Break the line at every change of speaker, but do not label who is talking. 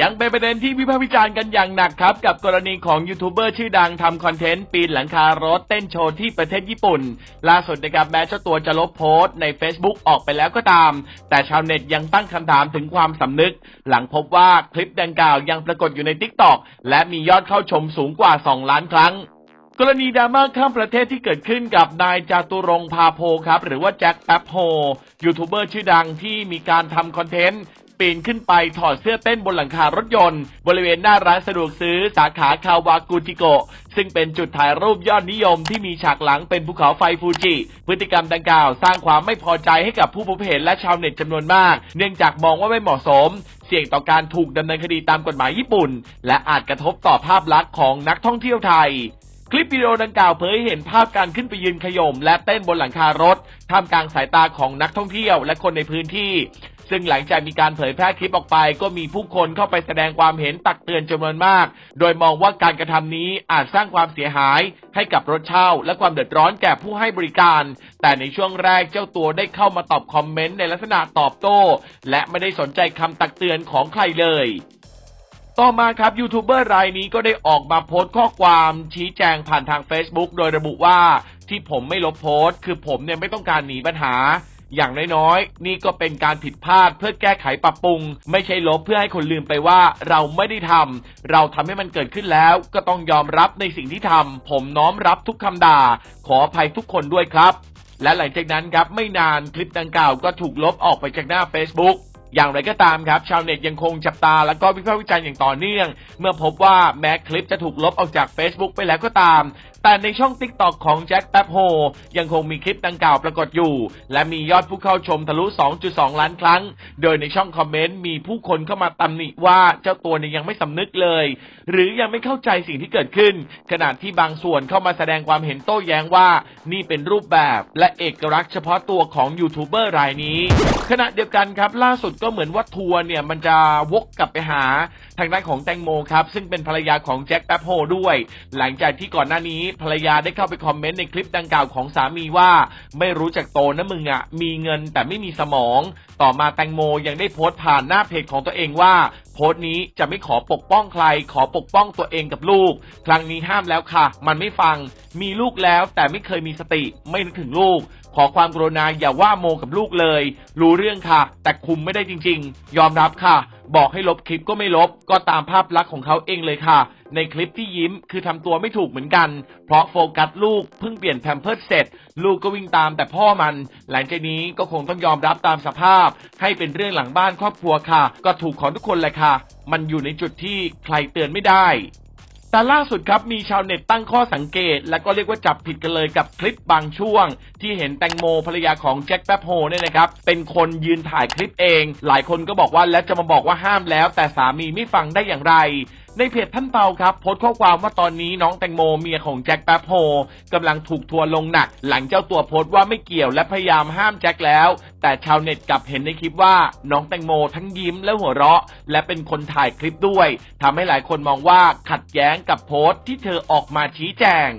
ยังไปประเด็นที่วิพากษ์วิจารณ์กันอย่างหนักครับ กับกรณีของยูทูบเบอร์ชื่อดังทำคอนเทนต์ปีนหลังคารถเต้นโชว์ที่ประเทศญี่ปุ่น ล่าสุดนะครับแม้เจ้าตัวจะลบโพสต์ใน Facebook ออกไปแล้วก็ตาม แต่ชาวเน็ตยังตั้งคำถามถึงความสำนึก หลังพบว่าคลิปดังกล่าวยังปรากฏอยู่ใน t ิ k t o k และมียอดเข้าชมสูงกว่า 2 ล้านครั้งกรณีดราม่าข้ามประเทศที่เกิดขึ้นกับนายจาตุรงพาโพครับ หรือว่าแจ็คแป๊บโฮยูทูบเบอร์ชื่อดังที่มีการทำคอนเทนต์ ปีนขึ้นไปถอดเสื้อเต้นบนหลังคารถยนต์ บริเวณหน้าร้านสะดวกซื้อสาขาคาวากุจิโกะซึ่งเป็นจุดถ่ายรูปยอดนิยมที่มีฉากหลังเป็นภูเขาไฟฟูจิ พฤติกรรมดังกล่าวสร้างความไม่พอใจให้กับผู้พบเห็นและชาวเน็ตจำนวนมาก เนื่องจากมองว่าไม่เหมาะสม เสี่ยงต่อการถูกดำเนินคดีตามกฎหมายญี่ปุ่น และอาจกระทบต่อภาพลักษณ์ของนักท่องเที่ยวไทยคลิปวิดีโอดังกล่าวเผยให้เห็นภาพการขึ้นไปยืนขย่มและเต้นบนหลังคารถ ท่ามกลางสายตาของนักท่องเที่ยวและคนในพื้นที่ ซึ่งหลังจากมีการเผยแพร่คลิปออกไป ก็มีผู้คนเข้าไปแสดงความเห็นตักเตือนจำนวนมาก โดยมองว่าการกระทำนี้อาจสร้างความเสียหาย ให้กับรถเช่า และความเดือดร้อนแก่ผู้ให้บริการ แต่ในช่วงแรกเจ้าตัวได้เข้ามาตอบคอมเมนต์ในลักษณะตอบโต้ และไม่ได้สนใจคำตักเตือนของใครเลยต่อมาครับยูทูบเบอร์รายนี้ก็ได้ออกมาโพสต์ข้อความชี้แจงผ่านทาง Facebook โดยระบุว่าที่ผมไม่ลบโพสต์ คือผมเนี่ยไม่ต้องการหนีปัญหา อย่างน้อยๆ นี่ก็เป็นการผิดพลาดเพื่อแก้ไขปรับปรุง ไม่ใช่ลบเพื่อให้คนลืมไปว่าเราไม่ได้ทำเราทำให้มันเกิดขึ้นแล้วก็ต้องยอมรับในสิ่งที่ทำผมน้อมรับทุกคำด่า ขออภัยทุกคนด้วยครับ และหลังจากนั้นครับไม่นานคลิปดังกล่าวก็ถูกลบออกไปจากหน้า Facebook อย่างไรก็ตามครับ ชาวเน็ตยังคงจับตาแล้วก็วิพากษ์วิจารณ์อย่างต่อเนื่อง เมื่อพบว่าแม้คลิปจะถูกลบออกจาก Facebook ไปแล้วก็ตาม แต่ในช่อง TikTok ของแจ็คแป๊บโฮยังคงมีคลิปดังกล่าวปรากฏอยู่ และมียอดผู้เข้าชมทะลุ 2.2 ล้านครั้ง โดยในช่องคอมเมนต์มีผู้คนเข้ามาตำหนิว่าเจ้าตัวเนี่ยยังไม่สำนึกเลย หรือยังไม่เข้าใจสิ่งที่เกิดขึ้น ขณะที่บางส่วนเข้ามาแสดงความเห็นโต้แย้งว่า นี่เป็นรูปแบบและเอกลักษณ์เฉพาะตัวของยูทูบเบอร์รายนี้ขณะเดียวกันครับล่าสุดก็เหมือนว่าทัวร์เนี่ยมันจะวกกลับไปหาทางด้านของแตงโมครับซึ่งเป็นภรรยาของแจ็คแป๊บโฮด้วย หลังจากที่ก่อนหน้านี้ภรรยาได้เข้าไปคอมเมนต์ในคลิปดังกล่าวของสามีว่า ไม่รู้จักโตนะมึงอะ่ะมีเงินแต่ไม่มีสมอง ต่อมาแตงโมยังได้โพสต์ผ่านหน้าเพจของตัวเองว่าโพสต์นี้จะไม่ขอปกป้องใคร ขอปกป้องตัวเองกับลูก ครั้งนี้ห้ามแล้วค่ะ มันไม่ฟัง มีลูกแล้วแต่ไม่เคยมีสติ ไม่นึกถึงลูก ขอความกรุณาอย่าว่าโมกับลูกเลย รู้เรื่องค่ะ แต่คุมไม่ได้จริง ๆ ยอมรับค่ะ บอกให้ลบคลิปก็ไม่ลบ ก็ตามภาพลักษณ์ของเขาเองเลยค่ะ ในคลิปที่ยิ้มคือทำตัวไม่ถูกเหมือนกัน เพราะโฟกัสลูกเพิ่งเปลี่ยนแพมเพิร์สเสร็จ ลูกก็วิ่งตามแต่พ่อมัน หลังจากนี้ก็คงต้องยอมรับตามสภาพ ให้เป็นเรื่องหลังบ้านครอบครัวค่ะ ก็ถูกของทุกคนเลยค่ะ มันอยู่ในจุดที่ใครเตือนไม่ได้ แต่ล่าสุดครับมีชาวเน็ตตั้งข้อสังเกต และก็เรียกว่าจับผิดกันเลยกับคลิปบางช่วง ที่เห็นแตงโมภรรยาของแจ็คแป๊บโฮเนี่ยนะครับเป็นคนยืนถ่ายคลิปเอง หลายคนก็บอกว่าแล้วจะมาบอกว่าห้ามแล้ว แต่สามีไม่ฟังได้อย่างไร ในเพจท่านเปาครับโพสต์ข้อความว่าตอนนี้น้องแตงโมเมียของแจ็คแป๊บโฮกำลังถูกทัวร์ลงหนัก หลังเจ้าตัวโพสต์ว่าไม่เกี่ยวและพยายามห้ามแจ็คแล้ว แต่ชาวเน็ตกลับเห็นในคลิปว่าน้องแตงโมทั้งยิ้มและหัวเราะ และเป็นคนถ่ายคลิปด้วยทำให้หลายคนมองว่าขัดแย้งกับโพสต์ที่เธอออกมาชี้แจง